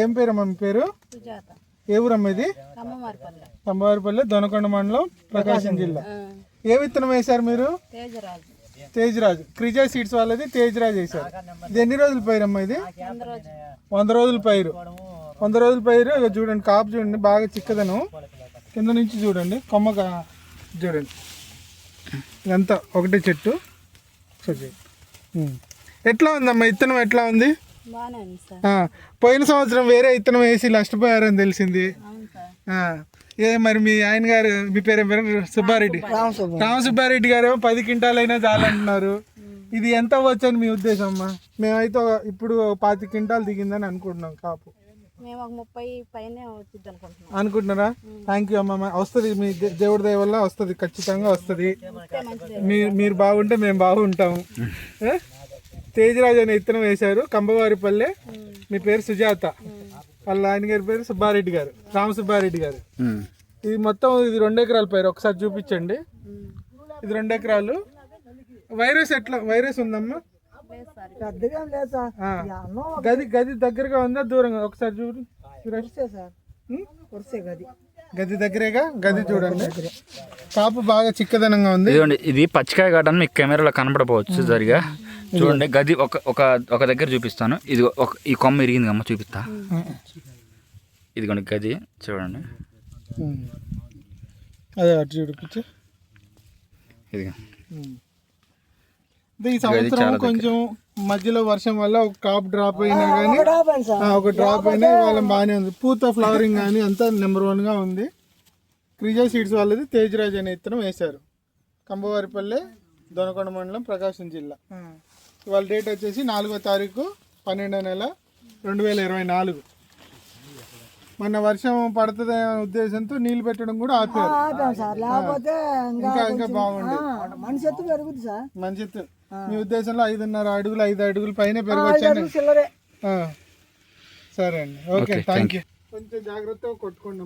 ఏం పేరమ్మా మీ పేరు? ఏ ఊరమ్మా ఇది? తంబవారిపల్లి దొనకొండ మండలం ప్రకాశం జిల్లా. ఏ విత్తనం వేశారు మీరు? తేజరాజు. క్రిజా సీడ్స్ వాళ్ళది తేజ్రాజ్ వేశారు. ఇది ఎన్ని రోజుల పైరమ్మా ఇది? వంద రోజు వంద రోజుల పైరు. వంద రోజుల పైరు. చూడండి కాపు చూడండి బాగా చిక్కదనం. కింద నుంచి చూడండి కొమ్మ చూడండి. ఇదంతా ఒకటే చెట్టు. ఎట్లా ఉందమ్మా? ఇత్తనం ఎట్లా ఉంది? పోయిన సంవత్సరం వేరే ఇత్తనం వేసి నష్టపోయారని తెలిసింది. అవును సార్. ఆ, ఏ మరి మీ ఆయన గారు మీ పేరు ఏం పేరు? సుబ్బారెడ్డి. రామ సుబ్బారెడ్డి. గారు ఏమో పది క్వింటాలైనా చాలంటున్నారు. ఇది ఎంత అవ్వచ్చు అని మీ ఉద్దేశం అమ్మా? మేమైతే ఇప్పుడు పాతి క్వింటాలు దిగిందని అనుకుంటున్నాం కాపు. అనుకుంటున్నారా? థ్యాంక్ యూ అమ్మా. వస్తుంది మీ దే- దేవుడి దయ వల్ల వస్తుంది ఖచ్చితంగా వస్తుంది. మీరు మీరు బాగుంటే మేము బాగుంటాము ఏ? తేజరాజ్ అనే ఇత్తనం వేశారు కంబవారిపల్లె. మీ పేరు సుజాత. వాళ్ళ ఆయన గారి పేరు సుబ్బారెడ్డి గారు రామ సుబ్బారెడ్డి గారు. ఇది మొత్తం ఇది రెండు ఎకరాల పైరు ఒకసారి చూపించండి. ఇది రెండు ఎకరాలు. వైరస్ ఎట్లా? వైరస్ ఉందమ్మా. గది గది దగ్గరగా ఉందా? దూరంగా? ఒకసారి చూడు. ఉం? గది. దగ్గరేగా? గది చూడండి. కాపు బాగా చిక్కదనంగా ఉంది. ఇది పచ్చికాయ కాటని మీకు కెమెరాలో కనపడపోవచ్చు సరిగా. చూడండి గది ఒక ఒక ఒక దగ్గర చూపిస్తాను. ఇది ఒక ఈ కొమ్మ ఇరిగింది అమ్మ చూపిస్తా. ఇదిగోండి గది చూడండి. అదే అటు చూపించు ఇది ఈ సంవత్సరం కొంచెం మధ్యలో వర్షం వల్ల ఒక కాప్ డ్రాప్ అయినా కానీ ఒక డ్రాప్ అయినా వాళ్ళం బాగానే ఉంది. పూత ఫ్లవరింగ్ కానీ అంతా నెంబర్ వన్గా ఉంది. క్రిజా సీడ్స్ వాళ్ళది తేజరాజ్ అనే ఇత్తనం వేశారు. కంబవారిపల్లె దొనకొండ మండలం ప్రకాశం జిల్లా. వాళ్ళ డేట్ వచ్చేసి నాలుగో తారీఖు పన్నెండో నెల రెండు వేల ఇరవై నాలుగు. మొన్న వర్షం పడుతుంది అనే ఉద్దేశంతో నీళ్ళు పెట్టడం కూడా ఆపారు. సార్. లేకపోతే ఇంకా ఇంకా బాగుంది మనిషి ఎత్తు పెరుగుద్ది సార్. మంచి ఎత్తు. మీ ఉద్దేశంలో ఐదున్నర అడుగులు ఐదు అడుగులు పైన పెరగచ్చు సరే అండి. ఓకే థ్యాంక్ యూ కొంచెం జాగ్రత్తగా కొట్టుకోండి.